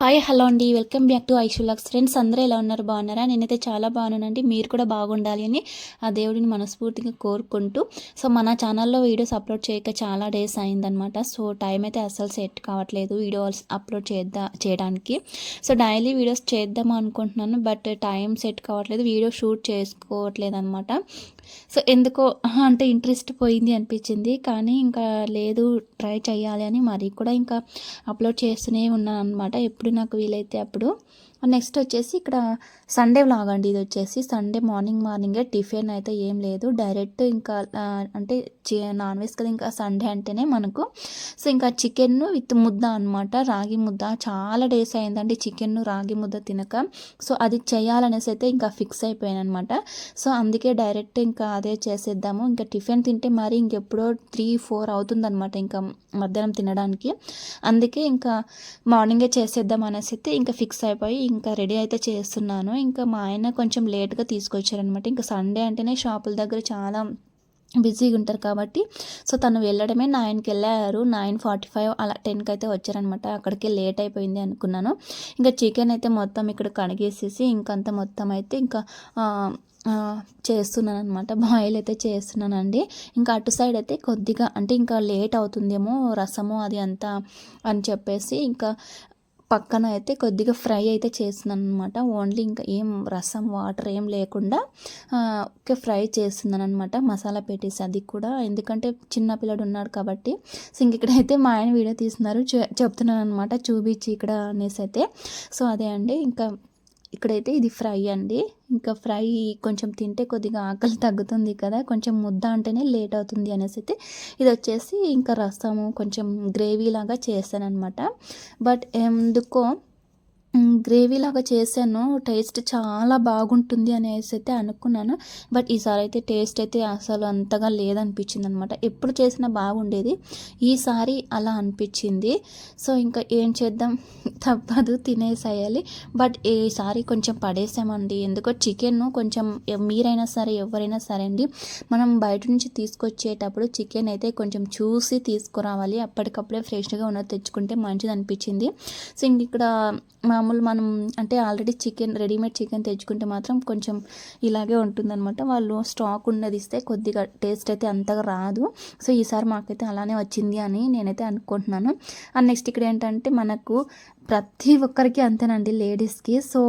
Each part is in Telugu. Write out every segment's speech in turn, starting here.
హాయ్ హలో అండి. Welcome back to Aishulax friends అందరూ ఎలా ఉన్నారు? బాగున్నారా? నేనైతే చాలా బాగున్నానండి. మీరు కూడా బాగుండాలి అని ఆ దేవుడిని మనస్ఫూర్తిగా కోరుకుంటూ. సో మన ఛానల్లో వీడియోస్ అప్లోడ్ చేయక చాలా డేస్ అయిందనమాట సో టైం అయితే అస్సలు సెట్ కావట్లేదు వీడియోస్ అప్లోడ్ చేద్దా చేయడానికి. సో డైలీ వీడియోస్ చేద్దాం అనుకుంటున్నాను బట్ టైం సెట్ కావట్లేదు. వీడియో షూట్ చేసుకోవట్లేదు అనమాట సో ఎందుకో అంటే ఇంట్రెస్ట్ పోయింది అనిపించింది. కానీ ఇంకా లేదు ట్రై చేయాలి అని మరి కూడా ఇంకా అప్లోడ్ చేస్తూనే ఉన్నాను అనమాట ఎప్పుడు నాకు వీలైతే అప్పుడు నెక్స్ట్ వచ్చేసి ఇక్కడ సండే వ్లాగ్ అండి. ఇది వచ్చేసి సండే మార్నింగ్ మార్నింగే. టిఫిన్ అయితే ఏం లేదు. డైరెక్ట్ ఇంకా అంటే నాన్ వెజ్ కదా ఇంకా సండే అంటేనే మనకు. సో ఇంకా చికెన్ విత్ ముద్ద అనమాట రాగి ముద్ద. చాలా డేస్ అయిందండి చికెన్ రాగి ముద్ద తినక. సో అది చేయాలనేసి అయితే ఇంకా ఫిక్స్ అయిపోయాను అనమాట సో అందుకే డైరెక్ట్ ఇంకా అదే చేసేద్దాము. ఇంకా టిఫిన్ తింటే మరి ఇంకెప్పుడో త్రీ ఫోర్ అవుతుందన్నమాట ఇంకా మధ్యాహ్నం తినడానికి. అందుకే ఇంకా మార్నింగే చేసేద్దాం అనేసి అయితే ఇంకా ఫిక్స్ అయిపోయి ఇంకా రెడీ అయితే చేస్తున్నాను. ఇంకా మా ఆయన కొంచెం లేట్గా తీసుకొచ్చారనమాట ఇంకా సండే అంటేనే షాపుల దగ్గర చాలా బిజీగా ఉంటారు కాబట్టి సో తను వెళ్ళడమే నైన్కి వెళ్ళారు నైన్ ఫార్టీ ఫైవ్ అలా టెన్కి అయితే వచ్చారనమాట అక్కడికి లేట్ అయిపోయింది అనుకున్నాను. ఇంకా చికెన్ అయితే మొత్తం ఇక్కడ కడిగేసేసి ఇంకంత మొత్తం అయితే ఇంకా చేస్తున్నాను అనమాట బాయిల్ అయితే చేస్తున్నానండి. ఇంకా అటు సైడ్ అయితే కొద్దిగా అంటే ఇంకా లేట్ అవుతుందేమో రసము అది అంతా అని చెప్పేసి ఇంకా పక్కన అయితే కొద్దిగా ఫ్రై అయితే చేస్తున్నాను అనమాట ఓన్లీ ఇంకా ఏం రసం వాటర్ ఏం లేకుండా ఓకే ఫ్రై చేస్తున్నాను అనమాట మసాలా పెట్టేసి అది కూడా. ఎందుకంటే చిన్న పిల్లడు ఉన్నాడు కాబట్టి. సో ఇంక ఇక్కడైతే మా ఆయన వీడియో తీస్తున్నారు. చెప్తున్నాను అనమాట చూపించి ఇక్కడ అనేసి అయితే. సో అదే అండి. ఇంకా ఇక్కడైతే ఇది ఫ్రై అండి. ఇంకా ఫ్రై కొంచెం తింటే కొద్దిగా ఆకలి తగ్గుతుంది కదా కొంచెం ముద్ద అంటేనే లేట్ అవుతుంది అనేసి అయితే ఇది వచ్చేసి ఇంకా రసము కొంచెం గ్రేవీ లాగా చేస్తాను బట్ ఎందుకో గ్రేవీ లాగా చేశాను. టేస్ట్ చాలా బాగుంటుంది అనేసి అయితే అనుకున్నాను. బట్ ఈసారి అయితే టేస్ట్ అయితే అసలు అంతగా లేదనిపించింది అనమాట ఎప్పుడు చేసినా బాగుండేది. ఈసారి అలా అనిపించింది. సో ఇంకా ఏం చేద్దాం? తప్పదు తినేసేయాలి. బట్ ఈసారి కొంచెం పడేసామండి. ఎందుకో చికెన్ కొంచెం మీరైనా సరే ఎవరైనా సరే అండి మనం బయట నుంచి తీసుకొచ్చేటప్పుడు చికెన్ అయితే కొంచెం చూసి తీసుకురావాలి. అప్పటికప్పుడే ఫ్రెష్గా ఉన్నది తెచ్చుకుంటే మంచిది అనిపించింది సో ఇంక ఇక్కడ మామూలు మనం అంటే ఆల్రెడీ చికెన్ రెడీమేడ్ చికెన్ తెచ్చుకుంటే మాత్రం కొంచెం ఇలాగే ఉంటుందన్నమాట. వాళ్ళు స్టాక్ ఉన్నది ఇస్తే కొద్దిగా టేస్ట్ అయితే అంతగా రాదు. సో ఈసారి మాకైతే అలానే వచ్చింది అని నేనైతే అనుకుంటున్నాను. అండ్ నెక్స్ట్ ఇక్కడ ఏంటంటే మనకు ప్రతి ఒక్కరికి అంతేనండి లేడీస్కి. సో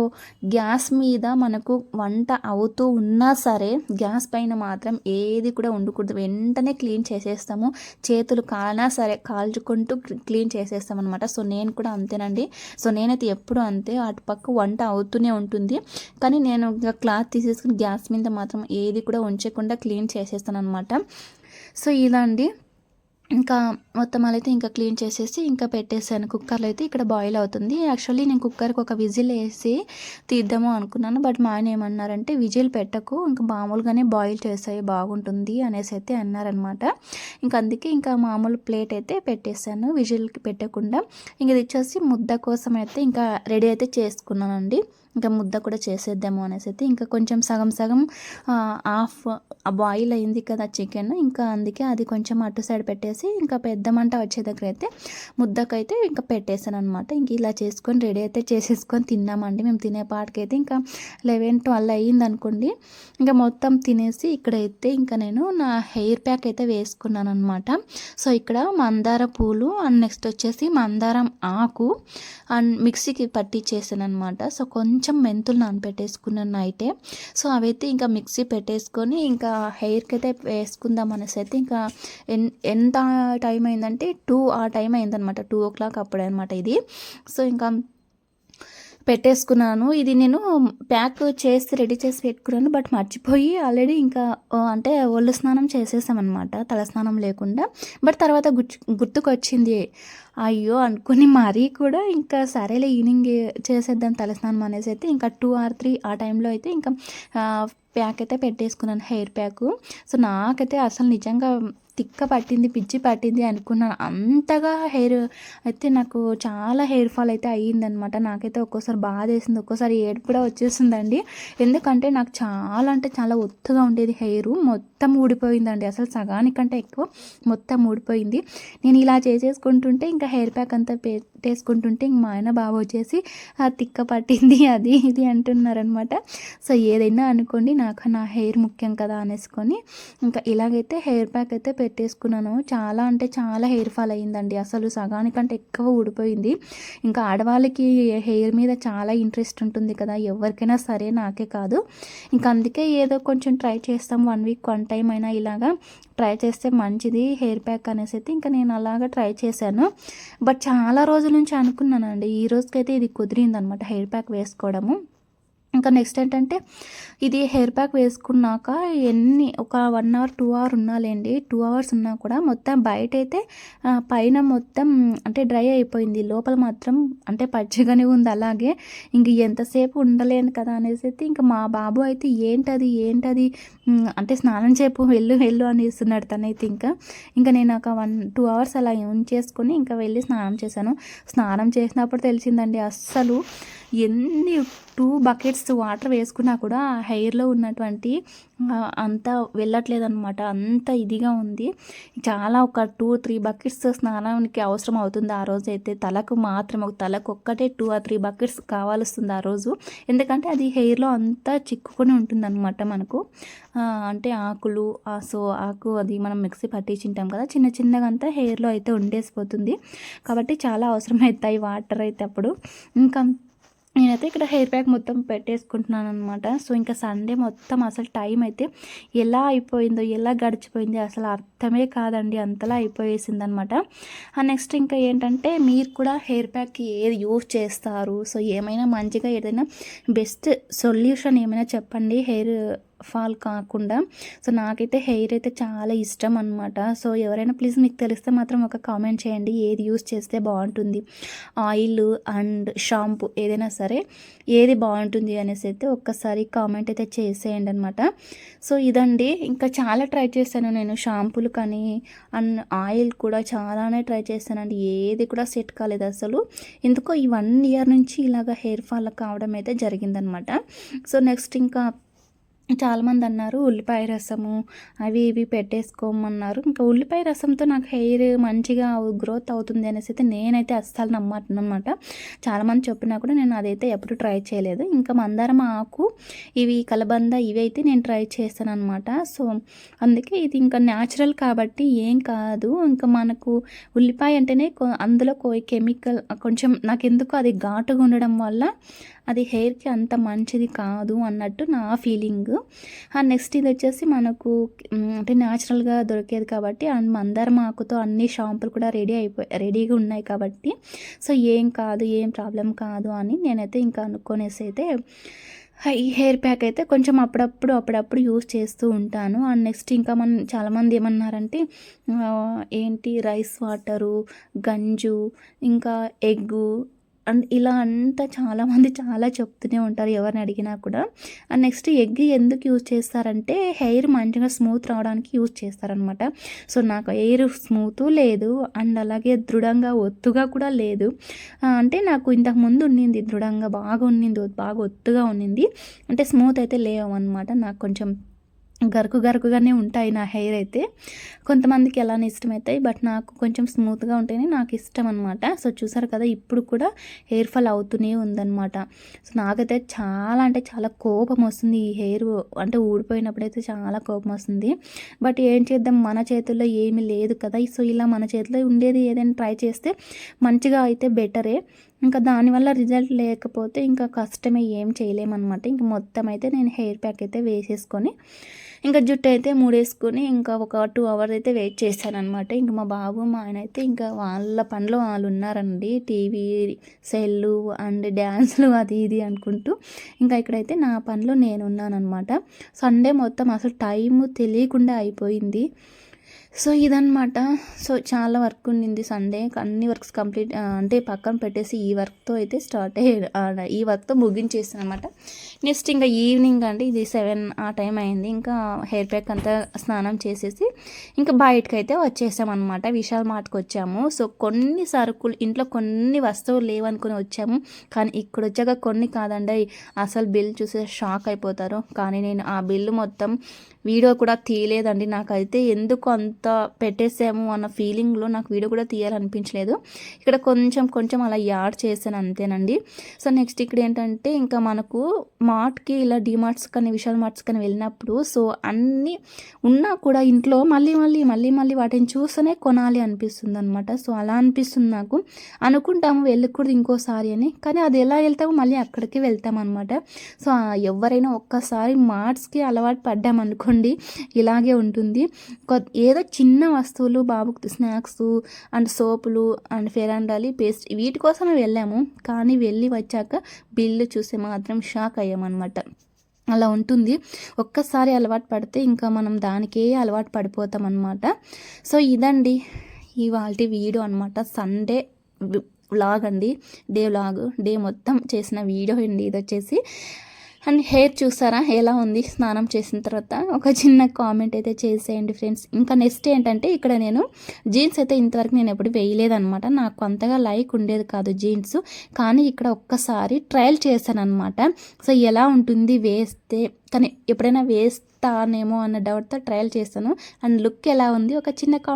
గ్యాస్ మీద మనకు వంట అవుతూ ఉన్నా సరే గ్యాస్ పైన మాత్రం ఏది కూడా ఉండకూడదు. వెంటనే క్లీన్ చేసేస్తాము. చేతులు కాలనా సరే కాల్చుకుంటూ క్లీన్ చేసేస్తాం అనమాట సో నేను కూడా అంతేనండి. సో నేనైతే ఎప్పుడు అంతే. అటుపక్క వంట అవుతూనే ఉంటుంది. కానీ నేను క్లాత్ తీసేసుకుని గ్యాస్ మీద మాత్రం ఏది కూడా ఉంచకుండా క్లీన్ చేసేస్తాను అనమాట సో ఇలా అండి ఇంకా మొత్తం అయితే ఇంకా క్లీన్ చేసేసి ఇంకా పెట్టేసాను. కుక్కర్లో అయితే ఇక్కడ బాయిల్ అవుతుంది. యాక్చువల్లీ నేను కుక్కర్కి ఒక విజిల్ వేసి తీద్దాము అనుకున్నాను. బట్ మా ఆయన ఏమన్నారంటే విజిల్ పెట్టకు ఇంకా మామూలుగానే బాయిల్ చేసాయి బాగుంటుంది అనేసి అయితే అన్నారనమాట. ఇంకా అందుకే ఇంకా మామూలు ప్లేట్ అయితే పెట్టేశాను విజిల్కి పెట్టకుండా. ఇంక ఇది వచ్చేసి ముద్ద కోసం అయితే ఇంకా రెడీ అయితే చేసుకున్నానండి. ఇంకా ముద్ద కూడా చేసేద్దాము అనేసి అయితే ఇంకా కొంచెం సగం సగం హాఫ్ బాయిల్ అయింది కదా చికెన్. ఇంకా అందుకే అది కొంచెం అటు సైడ్ పెట్టేసి ఇంకా పెద్ద మంట వచ్చే దగ్గర అయితే ముద్దకైతే ఇంకా పెట్టేశాను అనమాట ఇంక ఇలా చేసుకొని రెడీ అయితే చేసేసుకొని తిన్నామండి. మేము తినే పాటికైతే ఇంకా లెవెన్ ట్వెల్వ్ అయ్యింది అనుకోండి ఇంకా మొత్తం తినేసి ఇక్కడైతే ఇంకా నేను నా హెయిర్ ప్యాక్ అయితే వేసుకున్నాను అనమాట సో ఇక్కడ మందార పూలు అండ్ నెక్స్ట్ వచ్చేసి మందారం ఆకు అండ్ మిక్సీకి పట్టించేసాను అనమాట సో కొంచెం కొంచెం మెంతులు నానపెట్టేసుకున్నాను నైటే. సో అవైతే ఇంకా మిక్సీ పెట్టేసుకొని ఇంకా హెయిర్కి అయితే వేసుకుందాం అనేసి అయితే ఇంకా ఎంత టైం అయిందంటే టూ ఆ టైం అయిందనమాట టూ ఓ క్లాక్ అప్పుడే అనమాట ఇది. సో ఇంకా పెట్టేసుకున్నాను. ఇది నేను ప్యాక్ చేసి రెడీ చేసి పెట్టుకున్నాను. బట్ మర్చిపోయి ఆల్రెడీ ఇంకా అంటే ఒళ్ళు స్నానం చేసేసామన్నమాట. తలస్నానం లేకుండా. బట్ తర్వాత గుర్తుకు గుర్తుకొచ్చింది. అయ్యో అనుకుని మరీ కూడా ఇంకా సరేలే ఈవినింగ్ చేసేద్దాం తలస్నానం అనేసి అయితే ఇంకా టూ ఆర్ త్రీ ఆ టైంలో అయితే ఇంకా ప్యాక్ అయితే పెట్టేసుకున్నాను హెయిర్ ప్యాక్. సో నాకైతే అసలు నిజంగా తిక్క పట్టింది పిచ్చి పట్టింది అనుకున్నాను. అంతగా హెయిర్ అయితే నాకు చాలా హెయిర్ ఫాల్ అయితే అయ్యిందనమాట నాకైతే ఒక్కోసారి బాధ వేసింది ఒక్కోసారి ఏడు కూడా వచ్చేసిందండి. ఎందుకంటే నాకు చాలా అంటే చాలా ఒత్తుగా ఉండేది హెయిర్. మొత్తం ఊడిపోయిందండి. అసలు సగానికంటే ఎక్కువ మొత్తం ఊడిపోయింది. నేను ఇలా చేసేసుకుంటుంటే ఇంకా హెయిర్ ప్యాక్ అంతా పెట్టేసుకుంటుంటే ఇంక మా ఆయన బాబు వచ్చేసి ఆ తిక్క పట్టింది అది ఇది అంటున్నారనమాట సో ఏదైనా అనుకోండి నాకు నా హెయిర్ ముఖ్యం కదా అనేసుకొని ఇంకా ఇలాగైతే హెయిర్ ప్యాక్ అయితే పెట్టేసుకున్నాను. చాలా అంటే చాలా హెయిర్ ఫాల్ అయ్యిందండి. అసలు సగానికంటే ఎక్కువ ఊడిపోయింది. ఇంకా ఆడవాళ్ళకి హెయిర్ మీద చాలా ఇంట్రెస్ట్ ఉంటుంది కదా. ఎవరికైనా సరే నాకే కాదు. ఇంకా అందుకే ఏదో కొంచెం ట్రై చేస్తాం. వన్ వీక్ వన్ టైం అయినా ఇలాగా ట్రై చేస్తే మంచిది. హెయిర్ ప్యాక్ అనేసి అయితే ఇంకా నేను అలాగా ట్రై చేశాను. బట్ చాలా రోజుల నుంచి అనుకున్నానండి. ఈ రోజుకైతే ఇది కుదిరింది అనమాట హెయిర్ ప్యాక్ వేసుకోవడము. ఇంకా నెక్స్ట్ ఏంటంటే ఇది హెయిర్ ప్యాక్ వేసుకున్నాక ఎన్ని ఒక వన్ అవర్ టూ అవర్ ఉన్నాలేండి. టూ అవర్స్ ఉన్నా కూడా మొత్తం బయట అయితే పైన మొత్తం అంటే డ్రై అయిపోయింది. లోపల మాత్రం అంటే పచ్చిగానే ఉంది అలాగే. ఇంక ఎంతసేపు ఉండలేను కదా అనేసి అయితే ఇంకా మా బాబు అయితే ఏంటది ఏంటది అంటే స్నానం చేపు వెళ్ళు వెళ్ళు అని ఇస్తున్నాడు తనైతే ఇంకా. ఇంకా నేను ఒక వన్ టూ అవర్స్ అలా ఉంచేసుకొని ఇంకా వెళ్ళి స్నానం చేశాను. స్నానం చేసినప్పుడు తెలిసిందండి అస్సలు ఎన్ని టూ బకెట్స్ వాటర్ వేసుకున్నా కూడా హెయిర్లో ఉన్నటువంటి అంత వెళ్ళట్లేదు అనమాట అంత ఇదిగా ఉంది. చాలా ఒక టూ త్రీ బకెట్స్ స్నానానికి అవసరం అవుతుంది ఆ రోజు అయితే. తలకు మాత్రం ఒక తలకు ఒక్కటే టూ ఆ త్రీ బకెట్స్ కావాల్సింది ఆ రోజు. ఎందుకంటే అది హెయిర్లో అంతా చిక్కుకొని ఉంటుందన్నమాట మనకు. అంటే ఆకులు సో ఆకు అది మనం మిక్సీ పట్టించింటాం కదా. చిన్న చిన్నగా అంతా హెయిర్లో అయితే ఉండేసిపోతుంది. కాబట్టి చాలా అవసరం అవుతాయి వాటర్ అయితే అప్పుడు. ఇంకా నేనైతే ఇక్కడ హెయిర్ ప్యాక్ మొత్తం పెట్టేసుకుంటున్నాను అనమాట సో ఇంకా సండే మొత్తం అసలు టైం అయితే ఎలా అయిపోయిందో ఎలా గడిచిపోయిందో అసలు అర్థమే కాదండి. అంతలా అయిపోయేసింది అనమాట నెక్స్ట్ ఇంకా ఏంటంటే మీరు కూడా హెయిర్ ప్యాక్ ఏది యూజ్ చేస్తారు? సో ఏమైనా మంచిగా ఏదైనా బెస్ట్ సొల్యూషన్ ఏమైనా చెప్పండి. హెయిర్ ఫాల్ కాకుండా సో నాకైతే హెయిర్ అయితే చాలా ఇష్టం అనమాట సో ఎవరైనా ప్లీజ్ మీకు తెలిస్తే మాత్రం ఒక కామెంట్ చేయండి ఏది యూస్ చేస్తే బాగుంటుంది. ఆయిల్ అండ్ షాంపూ ఏదైనా సరే ఏది బాగుంటుంది అనేసి అయితే ఒక్కసారి కామెంట్ అయితే చేసేయండి అనమాట సో ఇదండి. ఇంకా చాలా ట్రై చేశాను నేను షాంపూలు కానీ అండ్ ఆయిల్ కూడా చాలానే ట్రై చేశానండి. ఏది కూడా సెట్ కాలేదు అసలు. ఎందుకో ఈ వన్ ఇయర్ నుంచి ఇలాగ హెయిర్ ఫాల్ కావడం అయితే జరిగిందనమాట సో నెక్స్ట్ ఇంకా చాలామంది అన్నారు ఉల్లిపాయ రసము అవి ఇవి పెట్టేసుకోమన్నారు. ఇంకా ఉల్లిపాయ రసంతో నాకు హెయిర్ మంచిగా గ్రోత్ అవుతుంది అనేసి అయితే నేనైతే అస్సలు నమ్మట్ను అనమాట చాలామంది చెప్పినా కూడా నేను అదైతే ఎప్పుడు ట్రై చేయలేదు. ఇంకా మందారం ఆకు ఇవి కలబంద ఇవి అయితే నేను ట్రై చేస్తాను అనమాట సో అందుకే ఇది ఇంకా న్యాచురల్ కాబట్టి ఏం కాదు. ఇంకా మనకు ఉల్లిపాయ అంటేనే అందులో కెమికల్ కొంచెం నాకు ఎందుకు అది ఘాటుగా ఉండడం వల్ల అది హెయిర్కి అంత మంచిది కాదు అన్నట్టు నా ఫీలింగ్ నెక్స్ట్ ఇది వచ్చేసి మనకు అంటే న్యాచురల్గా దొరికేది కాబట్టి అండ్ మందారం ఆకుతో అన్ని షాంపులు కూడా రెడీ అయిపోయి రెడీగా ఉన్నాయి కాబట్టి సో ఏం కాదు ఏం ప్రాబ్లం కాదు అని నేనైతే ఇంకా అనుకునేసి అయితే ఈ హెయిర్ ప్యాక్ అయితే కొంచెం అప్పుడప్పుడు అప్పుడప్పుడు యూస్ చేస్తూ ఉంటాను. అండ్ నెక్స్ట్ ఇంకా మనం చాలామంది ఏమన్నారంటే ఏంటి రైస్ వాటరు గంజు ఇంకా ఎగ్గు అండ్ ఇలా అంతా చాలామంది చాలా చెప్తూనే ఉంటారు ఎవరిని అడిగినా కూడా. అండ్ నెక్స్ట్ ఎగ్ ఎందుకు యూజ్ చేస్తారంటే హెయిర్ మంచిగా స్మూత్ రావడానికి యూజ్ చేస్తారనమాట. సో నాకు హెయిర్ స్మూత్ లేదు అండ్ అలాగే దృఢంగా ఒత్తుగా కూడా లేదు. అంటే నాకు ఇంతకు ముందు ఉన్నింది దృఢంగా బాగా ఉన్నింది బాగా ఒత్తుగా ఉన్నింది. అంటే స్మూత్ అయితే లేవు అనమాట నాకు కొంచెం గరుకు గరుకుగానే ఉంటాయి నా హెయిర్ అయితే. కొంతమందికి ఎలా ఇష్టమవుతాయి బట్ నాకు కొంచెం స్మూత్గా ఉంటేనే నాకు ఇష్టం అనమాట సో చూసారు కదా ఇప్పుడు కూడా హెయిర్ ఫాల్ అవుతూనే ఉందన్నమాట. సో నాకైతే చాలా అంటే చాలా కోపం వస్తుంది ఈ హెయిర్ అంటే ఊడిపోయినప్పుడైతే చాలా కోపం వస్తుంది. బట్ ఏం చేద్దాం మన చేతుల్లో ఏమీ లేదు కదా. సో ఇలా మన చేతిలో ఉండేది ఏదైనా ట్రై చేస్తే మంచిగా అయితే బెటరే. ఇంకా దానివల్ల రిజల్ట్ లేకపోతే ఇంకా కష్టమే ఏం చేయలేమన్నమాట. ఇంక మొత్తం అయితే నేను హెయిర్ ప్యాక్ అయితే వేసేసుకొని ఇంకా జుట్టు అయితే మూడేసుకొని ఇంకా ఒక టూ అవర్స్ అయితే వెయిట్ చేశానమాట ఇంకా మా బాబు మా ఆయన అయితే ఇంకా వాళ్ళ పనిలో వాళ్ళు ఉన్నారండి. టీవీ సెల్లు అండ్ డ్యాన్స్లు అది ఇది అనుకుంటూ ఇంకా ఇక్కడైతే నా పనిలో నేను ఉన్నానమాట సండే మొత్తం అసలు టైము తెలియకుండా అయిపోయింది. సో ఇదనమాట సో చాలా వర్క్ ఉండింది సండే అన్ని వర్క్స్ కంప్లీట్ అంటే పక్కన పెట్టేసి ఈ వర్క్తో అయితే స్టార్ట్ అయ్యాడు ఈ వర్క్తో ముగించేస్తాను అనమాట నెక్స్ట్ ఇంకా ఈవినింగ్ అండి. ఇది సెవెన్ ఆ టైం అయింది. ఇంకా హెయిర్ ప్యాక్ అంతా స్నానం చేసేసి ఇంకా బయటకు అయితే వచ్చేసామన్నమాట. విశాల్ మార్ట్కి వచ్చాము. సో కొన్ని సరుకులు ఇంట్లో కొన్ని వస్తువులు లేవనుకుని వచ్చాము. కానీ ఇక్కడ వచ్చాక కొన్ని కాదండి. అసలు బిల్ చూసే షాక్ అయిపోతారు. కానీ నేను ఆ బిల్లు మొత్తం వీడియో కూడా తీయలేదండి. నాకైతే ఎందుకు అంత పెట్టేసాము అన్న ఫీలింగ్లో నాకు వీడియో కూడా తీయాలనిపించలేదు. ఇక్కడ కొంచెం కొంచెం అలా యాడ్ చేశాను అంతేనండి. సో నెక్స్ట్ ఇక్కడ ఏంటంటే ఇంకా మనకు మార్ట్కి ఇలా డిమార్ట్స్ కానీ విశాల్ మార్ట్స్ కానీ వెళ్ళినప్పుడు సో అన్నీ ఉన్నా కూడా ఇంట్లో మళ్ళీ మళ్ళీ మళ్ళీ మళ్ళీ వాటిని చూస్తేనే కొనాలి అనిపిస్తుంది అనమాట సో అలా అనిపిస్తుంది నాకు. అనుకుంటాము వెళ్ళకూడదు ఇంకోసారి అని. కానీ అది ఎలా వెళ్తాము మళ్ళీ అక్కడికి వెళ్తాం అనమాట సో ఎవరైనా ఒక్కసారి మార్ట్స్కి అలవాటు పడ్డామనుకోండి ఇలాగే ఉంటుంది. ఏదో చిన్న వస్తువులు బాబుకి స్నాక్స్ అండ్ సోపులు అండ్ ఫెరాండాలి అండ్ పేస్ట్ వీటి కోసమే వెళ్ళాము. కానీ వెళ్ళి వచ్చాక బిల్లు చూసి మాత్రం షాక్ అయ్యామన్నమాట. అలా ఉంటుంది. ఒక్కసారి అలవాటు పడితే ఇంకా మనం దానికే అలవాటు పడిపోతాం అనమాట సో ఇదండి ఇవాళ వీడియో అనమాట సండే వ్లాగ్ అండి. Day vlog. డే మొత్తం చేసిన వీడియో అండి. ఇది వచ్చేసి అండ్ హెయిర్ చూసారా? ఎలా ఉంది? స్నానం చేసిన తర్వాత ఒక చిన్న కామెంట్ అయితే చేసేయండి ఫ్రెండ్స్. ఇంకా నెక్స్ట్ ఏంటంటే ఇక్కడ నేను జీన్స్ అయితే ఇంతవరకు నేను ఎప్పుడు వేయలేదనమాట నాకు అంతగా లైక్ ఉండేది కాదు జీన్స్. కానీ ఇక్కడ ఒక్కసారి ట్రయల్ చేశాను అనమాట సో ఎలా ఉంటుంది వేస్తే కానీ ఎప్పుడైనా వేస్తానేమో అన్న డౌట్తో ట్రయల్ చేశాను. అండ్ లుక్ ఎలా ఉంది? ఒక చిన్న కామెంట్